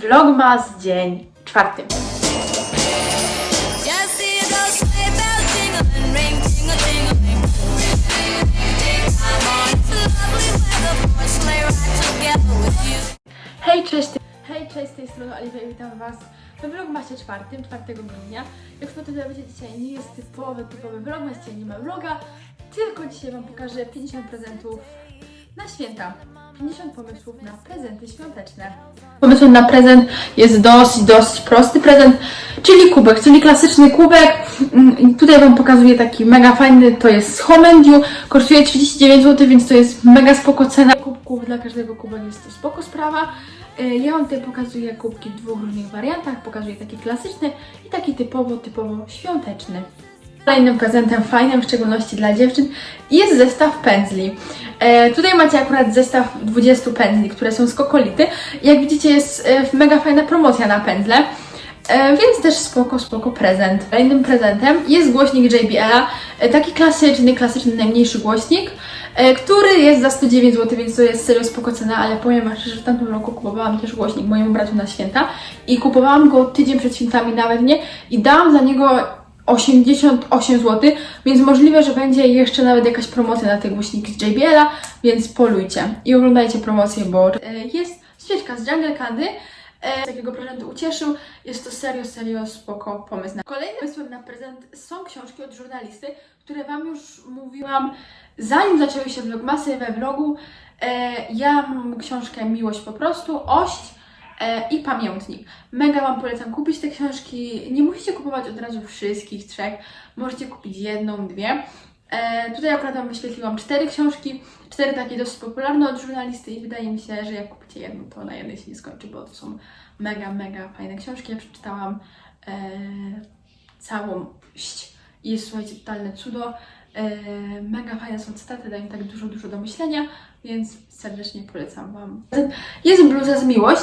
Vlogmas dzień czwarty. Hej, cześć! Hej, cześć, z tej strony Oliwia i witam Was we Vlogmasie czwartym, 4 grudnia. Jak tutaj wiecie, dzisiaj nie jest typowy, typowy Vlogmas, dzisiaj nie ma vloga, tylko dzisiaj Wam pokażę 50 prezentów na święta. 50 pomysłów na prezenty świąteczne. Na prezent jest dosyć, dosyć prosty prezent, czyli kubek, czyli klasyczny kubek. Mm, Tutaj Wam pokazuję taki mega fajny, to jest z Homendiu, kosztuje 39 zł, więc to jest mega spoko cena. Kubków dla każdego kubek jest to spoko sprawa. Y, Ja Wam tutaj pokazuję kubki w dwóch różnych wariantach, pokazuję taki klasyczny i taki typowo, typowo świąteczny. Kolejnym prezentem fajnym, w szczególności dla dziewczyn, jest zestaw pędzli. E, tutaj macie akurat zestaw 20 pędzli, które są z kokolity. Jak widzicie jest e, mega fajna promocja na pędzle. E, więc też spoko, spoko prezent. Kolejnym prezentem jest głośnik JBL-a, e, taki klasyczny, klasyczny najmniejszy głośnik, e, który jest za 109 zł, więc to jest serio spoko cena, ale powiem szczerze, że w tamtym roku kupowałam też głośnik mojemu braciu na święta i kupowałam go tydzień przed świętami nawet nie i dałam za niego 88 zł, więc możliwe, że będzie jeszcze nawet jakaś promocja na te głośniki z JBL-a, więc polujcie i oglądajcie promocję, bo e, jest świeczka z Jungle Candy, e, z takiego prezentu ucieszył. Jest to serio, serio spoko pomysł. Kolejnym pomysłem na prezent są książki od żurnalisty, które Wam już mówiłam zanim zaczęły się vlogmasy we vlogu. E, ja mam książkę Miłość po prostu, Ość i Pamiętnik. Mega Wam polecam kupić te książki. Nie musicie kupować od razu wszystkich trzech. Możecie kupić jedną, dwie. E, tutaj akurat Wam wyświetliłam cztery książki, cztery takie dosyć popularne od żurnalisty i wydaje mi się, że jak kupicie jedną, to na jednej się nie skończy, bo to są mega, mega fajne książki. Ja przeczytałam e, całość i jest, słuchajcie, totalne cudo. E, mega fajne są cytaty, dają tak dużo, dużo do myślenia, więc serdecznie polecam Wam. Jest bluza z Miłość.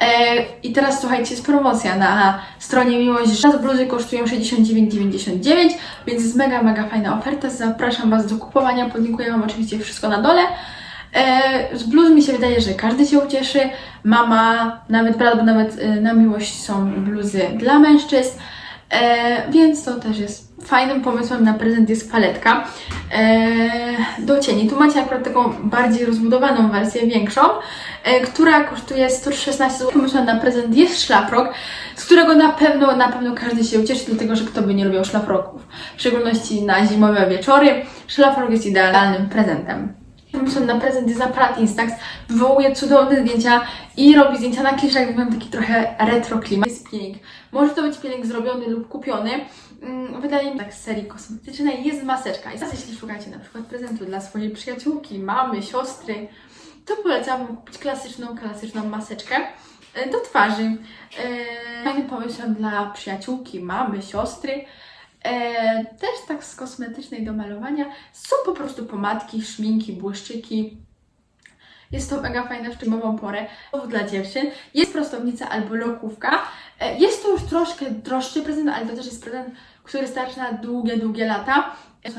E, I teraz słuchajcie, jest promocja na stronie Miłość. Raz bluzy kosztują 69,99, więc jest mega, mega fajna oferta. Zapraszam Was do kupowania. Podlinkuję Wam oczywiście wszystko na dole. E, z bluz mi się wydaje, że każdy się ucieszy. Mama, nawet brat, nawet e, na miłość są bluzy dla mężczyzn. Więc to też jest fajnym pomysłem na prezent jest paletka e, do cieni. Tu macie akurat taką bardziej rozbudowaną wersję, większą, e, która kosztuje 116 zł. Pomysłem na prezent jest szlafrok, z którego na pewno, na pewno każdy się ucieszy, dlatego że kto by nie lubił szlafroków. W szczególności na zimowe wieczory. Szlafrok jest idealnym prezentem. Pomysłem na prezent jest aparat Instax. Wywołuje cudowne zdjęcia i robi zdjęcia na kliszach, więc mam taki trochę retro klimat. Jest peeling. Może to być peeling zrobiony lub kupiony. Mm, Wydaje mi się, tak z serii kosmetycznej jest maseczka. I teraz jeśli szukacie na przykład prezentu dla swojej przyjaciółki, mamy, siostry, to polecam kupić klasyczną, klasyczną maseczkę e, do twarzy. E, Fajnym pomysłem dla przyjaciółki, mamy, siostry. E, też tak z kosmetycznej do malowania są po prostu pomadki, szminki, błyszczyki. Jest to mega fajna w zimową porę dla dziewczyn. Jest prostownica albo lokówka. E, Jest to już troszkę droższy prezent, ale to też jest prezent, który starczy na długie, długie lata.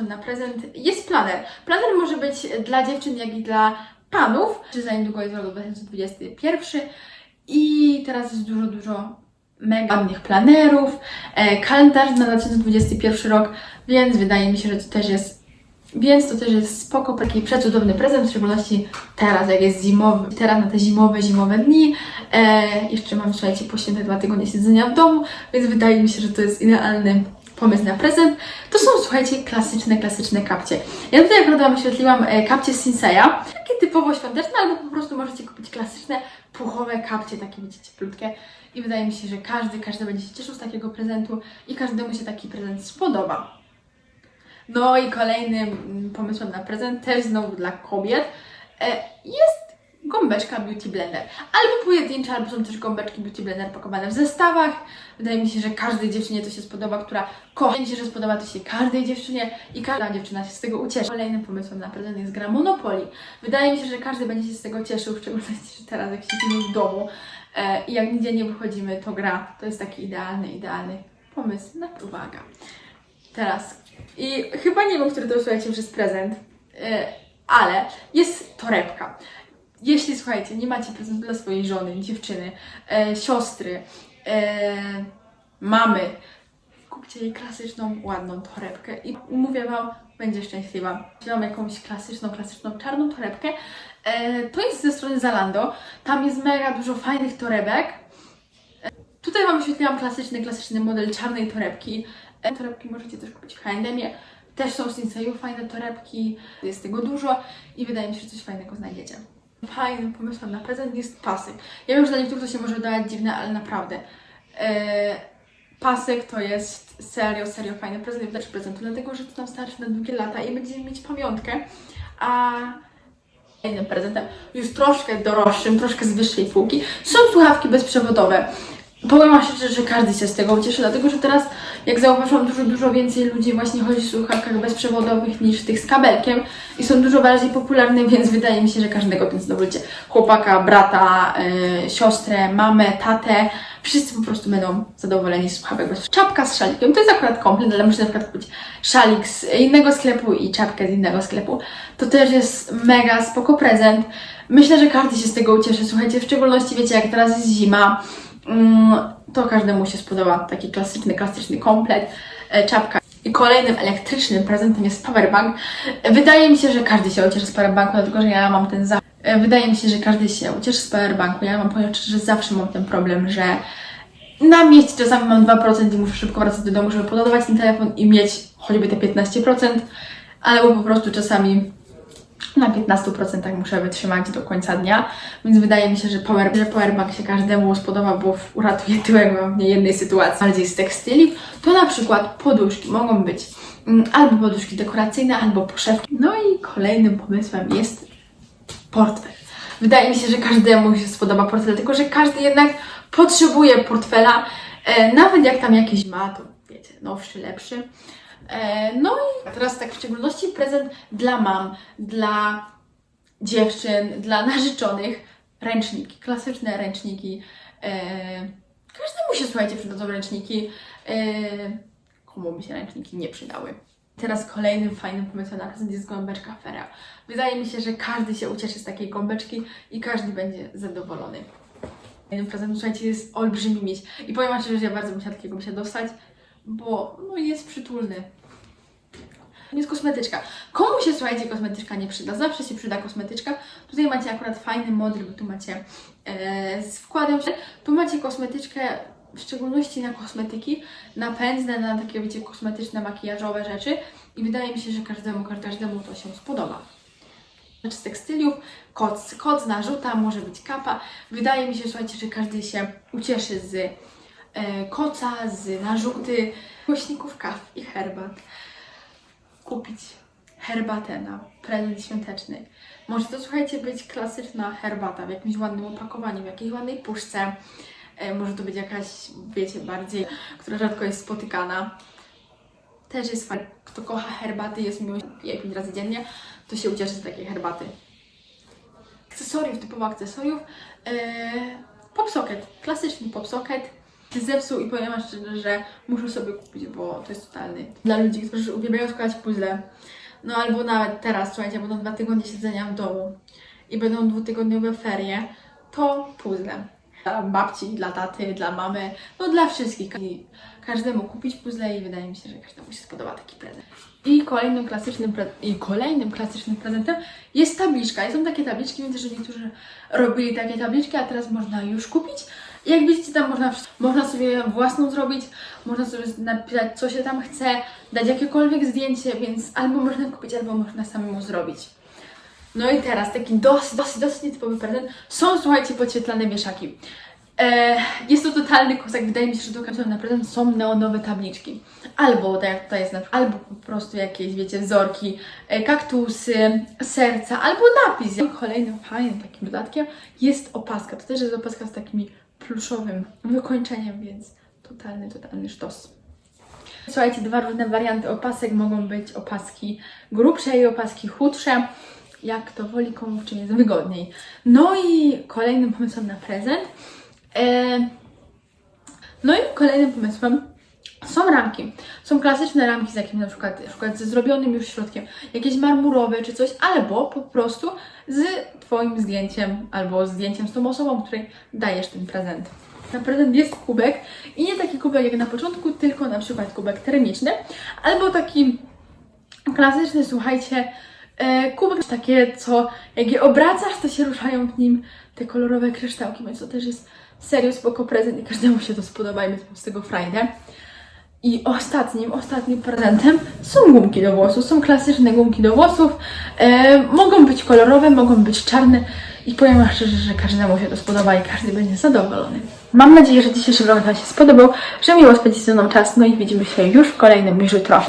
Na prezent jest planer. Planer może być dla dziewczyn, jak i dla panów. Czy za niedługo jest rok 2021. I teraz jest dużo, dużo mega ładnych planerów, e, kalendarz na 2021 rok, więc wydaje mi się, że to też jest więc to też jest spoko, taki przecudowny prezent, w szczególności teraz, jak jest zimowy, teraz na te zimowe, zimowe dni. E, jeszcze mam, słuchajcie, po święte dwa tygodnie siedzenia w domu, więc wydaje mi się, że to jest idealny pomysł na prezent. To są, słuchajcie, klasyczne, klasyczne kapcie. Ja tutaj akurat Wam wyświetliłam e, kapcie z Sinseya, takie typowo świąteczne, albo po prostu możecie kupić klasyczne, puchowe kapcie, takie wiecie, cieplutkie. I wydaje mi się, że każdy, każdy będzie się cieszył z takiego prezentu i każdemu się taki prezent spodoba. No i kolejnym pomysłem na prezent, też znowu dla kobiet, e, jest gąbeczka Beauty Blender. Albo pojedyncze, albo są też gąbeczki Beauty Blender pakowane w zestawach. Wydaje mi się, że każdej dziewczynie to się spodoba, która kocha. Wydaje mi się, że spodoba to się każdej dziewczynie i każda dziewczyna się z tego ucieszy. Kolejnym pomysłem na prezent jest gra Monopoly. Wydaje mi się, że każdy będzie się z tego cieszył, w szczególności, że teraz jak siedzimy w domu e, i jak nigdzie nie wychodzimy, to gra to jest taki idealny, idealny pomysł na uwaga. Teraz. I chyba nie wiem, który to słuchajcie jest prezent, yy, ale jest torebka. Jeśli słuchajcie, nie macie prezentu dla swojej żony, dziewczyny, e, siostry, e, mamy, kupcie jej klasyczną, ładną torebkę i mówię Wam, będzie szczęśliwa. Wziąłam jakąś klasyczną, klasyczną czarną torebkę. E, to jest ze strony Zalando. Tam jest mega dużo fajnych torebek. E, tutaj Wam wyświetliłam klasyczny, klasyczny model czarnej torebki. E, torebki możecie też kupić w H&M-ie. Też są z Sinseju fajne torebki, jest tego dużo i wydaje mi się, że coś fajnego znajdziecie. Fajnym pomysłem na prezent jest pasek. Ja wiem, że dla niektórych to się może wydawać dziwne, ale naprawdę. E, pasek to jest serio, serio fajny prezent też prezentu, dlatego że to nam starczy na długie lata i będziemy mieć pamiątkę. A innym prezentem, już troszkę droższym, troszkę z wyższej półki, są słuchawki bezprzewodowe. Powiem Wam szczerze, że każdy się z tego ucieszy, dlatego że teraz, jak zauważyłam, dużo, dużo więcej ludzi właśnie chodzi w słuchawkach bezprzewodowych niż tych z kabelkiem i są dużo bardziej popularne, więc wydaje mi się, że każdego tym zadowolicie. Chłopaka, brata, yy, siostrę, mamę, tatę, wszyscy po prostu będą zadowoleni z słuchawek Czapka z szalikiem, to jest akurat komplet, ale można na przykład kupić szalik z innego sklepu i czapkę z innego sklepu. To też jest mega spoko prezent. Myślę, że każdy się z tego ucieszy. Słuchajcie, w szczególności wiecie, jak teraz jest zima, to każdemu się spodoba taki klasyczny, klasyczny komplet, e, czapka. I kolejnym elektrycznym prezentem jest powerbank. Wydaje mi się, że każdy się ucieszy z powerbanku, dlatego że ja mam ten za... e, Wydaje mi się, że każdy się ucieszy z powerbanku. Ja mam szczerze, że zawsze mam ten problem, że na mieście czasami mam 2% i muszę szybko wracać do domu, żeby podawać ten telefon i mieć choćby te 15%, albo po prostu czasami na 15% muszę wytrzymać do końca dnia, więc wydaje mi się, że, power, że powerbank się każdemu spodoba, bo uratuje tyłek wam w niejednej sytuacji. Bardziej z tekstyli, to na przykład poduszki mogą być mm, albo poduszki dekoracyjne, albo poszewki. No i kolejnym pomysłem jest portfel. Wydaje mi się, że każdemu się spodoba portfel, tylko że każdy jednak potrzebuje portfela, e, nawet jak tam jakiś ma, to wiecie, nowszy, lepszy. E, no i teraz tak w szczególności prezent dla mam, dla dziewczyn, dla narzeczonych, ręczniki, klasyczne ręczniki. E, każdemu się, słuchajcie, przydadzą ręczniki. E, komu by się ręczniki nie przydały. Teraz kolejnym fajnym pomysłem na prezent jest gąbeczka Fera. Wydaje mi się, że każdy się ucieszy z takiej gąbeczki i każdy będzie zadowolony. Kolejnym prezentem, słuchajcie, jest olbrzymi mieć. I powiem wam że ja bardzo bym chciała takiego się dostać, bo no, jest przytulny. Jest kosmetyczka. Komu się, słuchajcie, kosmetyczka nie przyda? Zawsze się przyda kosmetyczka. Tutaj macie akurat fajny model, bo tu macie e, z wkładem. Tu macie kosmetyczkę, w szczególności na kosmetyki, na pędzle, na takie, wiecie, kosmetyczne, makijażowe rzeczy. I wydaje mi się, że każdemu, każdemu to się spodoba. Rzeczy z tekstyliów, koc, koc, narzuta, może być kapa. Wydaje mi się, słuchajcie, że każdy się ucieszy z e, koca, z narzuty, głośników kaw i herbat kupić herbatę na prezent świąteczny. Może to, słuchajcie, być klasyczna herbata w jakimś ładnym opakowaniu, w jakiejś ładnej puszce. E, może to być jakaś, wiecie, bardziej, która rzadko jest spotykana. Też jest fajne. Kto kocha herbaty, jest miło, 5 razy dziennie, to się ucieszy z takiej herbaty. Akcesoriów, typowo akcesoriów. E, pop socket, klasyczny pop socket się zepsuł i powiem szczerze, że muszę sobie kupić, bo to jest totalny. Dla ludzi, którzy uwielbiają składać puzzle, no albo nawet teraz, słuchajcie, będą dwa tygodnie siedzenia w domu i będą dwutygodniowe ferie, to puzzle. Dla babci, dla taty, dla mamy, no dla wszystkich. I każdemu kupić puzzle i wydaje mi się, że każdemu się spodoba taki prezent. I kolejnym klasycznym, pre- I kolejnym klasycznym prezentem jest tabliczka. I są takie tabliczki, też, że niektórzy robili takie tabliczki, a teraz można już kupić. Jak widzicie, tam można, można sobie własną zrobić, można sobie napisać, co się tam chce, dać jakiekolwiek zdjęcie, więc albo można kupić, albo można samemu zrobić. No i teraz taki dosyć, dosyć, dosyć nietypowy prezent. Są, słuchajcie, podświetlane wieszaki. E, jest to totalny kozak. Wydaje mi się, że do każdego na prezent są neonowe tabliczki. Albo, tak jak tutaj jest, albo po prostu jakieś, wiecie, wzorki, e, kaktusy, serca, albo napis. Kolejnym fajnym takim dodatkiem jest opaska. To też jest opaska z takimi pluszowym wykończeniem, więc totalny, totalny sztos. Słuchajcie, dwa różne warianty opasek mogą być opaski grubsze i opaski chudsze. Jak to woli, komu czym jest wygodniej. No i kolejnym pomysłem na prezent. E, no i kolejnym pomysłem Są ramki. Są klasyczne ramki z jakimś na przykład, na przykład ze zrobionym już środkiem, jakieś marmurowe czy coś, albo po prostu z Twoim zdjęciem, albo zdjęciem z tą osobą, której dajesz ten prezent. Na prezent jest kubek i nie taki kubek jak na początku, tylko na przykład kubek termiczny, albo taki klasyczny, słuchajcie, e, kubek takie, co jak je obracasz, to się ruszają w nim te kolorowe kryształki, więc to też jest serio spoko prezent i każdemu się to spodoba i my z tego frajdę. I ostatnim, ostatnim prezentem są gumki do włosów. Są klasyczne gumki do włosów. E, mogą być kolorowe, mogą być czarne. I powiem Wam szczerze, że każdemu się to spodoba i każdy będzie zadowolony. Mam nadzieję, że dzisiejszy vlog Wam się spodobał, że miło spędzić ze mną czas. No i widzimy się już w kolejnym już jutro.